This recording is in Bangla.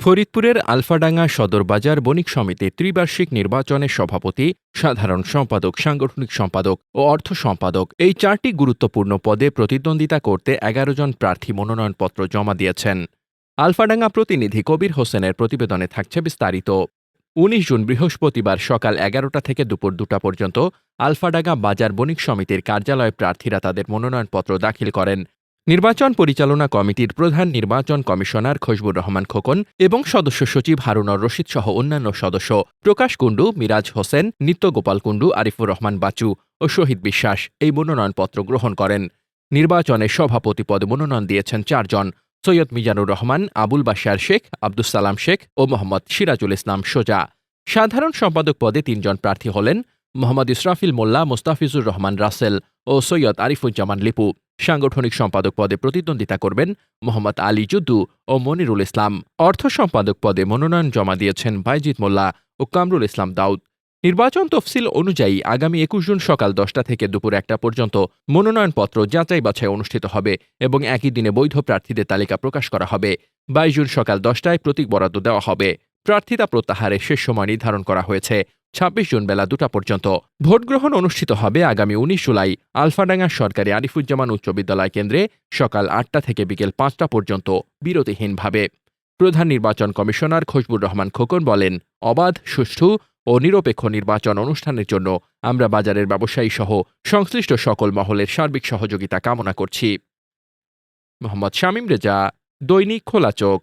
ফরিদপুরের আলফাডাঙ্গা সদর বাজার বণিক সমিতির ত্রিবার্ষিক নির্বাচনের সভাপতি, সাধারণ সম্পাদক, সাংগঠনিক সম্পাদক ও অর্থ সম্পাদক এই চারটি গুরুত্বপূর্ণ পদে প্রতিদ্বন্দ্বিতা করতে এগারো জন প্রার্থী মনোনয়নপত্র জমা দিয়েছেন। আলফাডাঙ্গা প্রতিনিধি কবির হোসেনের প্রতিবেদনে থাকছে বিস্তারিত। উনিশ জুন বৃহস্পতিবার সকাল এগারোটা থেকে দুপুর দুটা পর্যন্ত আলফাডাঙ্গা বাজার বণিক সমিতির কার্যালয়ে প্রার্থীরা তাদের মনোনয়নপত্র দাখিল করেন। নির্বাচন পরিচালনা কমিটির প্রধান নির্বাচন কমিশনার খসবুর রহমান খোকন এবং সদস্য সচিব হারুনর রশিদ সহ অন্যান্য সদস্য প্রকাশ কুণ্ডু, মিরাজ হোসেন, নিত্যগোপাল কুণ্ডু, আরিফুর রহমান বাচু ও শহীদ বিশ্বাস এই মনোনয়নপত্র গ্রহণ করেন। নির্বাচনে সভাপতি পদে মনোনয়ন দিয়েছেন চারজন, সৈয়দ মিজানুর রহমান, আবুল বাশার শেখ, আব্দুস সালাম শেখ ও মোহাম্মদ সিরাজুল ইসলাম সোজা। সাধারণ সম্পাদক পদে তিনজন প্রার্থী হলেন, মোহাম্মদ ইসরাফিল মোল্লা, মোস্তাফিজুর রহমান রাসেল ও সৈয়দ আরিফুজ্জামান লিপু। সাংগঠনিক সম্পাদক পদে প্রতিদ্বন্দ্বিতা করবেন মোহাম্মদ আলী জুদ্দু ও মনিরুল ইসলাম। অর্থ সম্পাদক পদে মনোনয়ন জমা দিয়েছেন বাইজিৎ মোল্লা ও কামরুল ইসলাম দাউদ। নির্বাচন তফসিল অনুযায়ী আগামী একুশ জুন সকাল দশটা থেকে দুপুর একটা পর্যন্ত মনোনয়নপত্র যাচাই বাছাই অনুষ্ঠিত হবে এবং একই দিনে বৈধ প্রার্থীদের তালিকা প্রকাশ করা হবে। বাইশ জুন সকাল দশটায় প্রতীক বরাদ্দ দেওয়া হবে। প্রার্থিতা প্রত্যাহারের শেষ সময় নির্ধারণ করা হয়েছে। ছাব্বিশ জুন বেলা দুটা পর্যন্ত। ভোট গ্রহণ অনুষ্ঠিত হবে আগামী উনিশ জুলাই। আলফাডাঙ্গা সরকারি আরিফুজ্জামান উচ্চ বিদ্যালয় কেন্দ্রে সকাল আটটা থেকে বিকেল পাঁচটা পর্যন্ত বিরতিহীনভাবে। প্রধান নির্বাচন কমিশনার খসবুর রহমান খোকন বলেন, অবাধ, সুষ্ঠু ও নিরপেক্ষ নির্বাচন অনুষ্ঠানের জন্য আমরা বাজারের ব্যবসায়ী সহ সংশ্লিষ্ট সকল মহলের সার্বিক সহযোগিতা কামনা করছি। মোহাম্মদ শামীম রেজা, দৈনিক খোলা চোখ।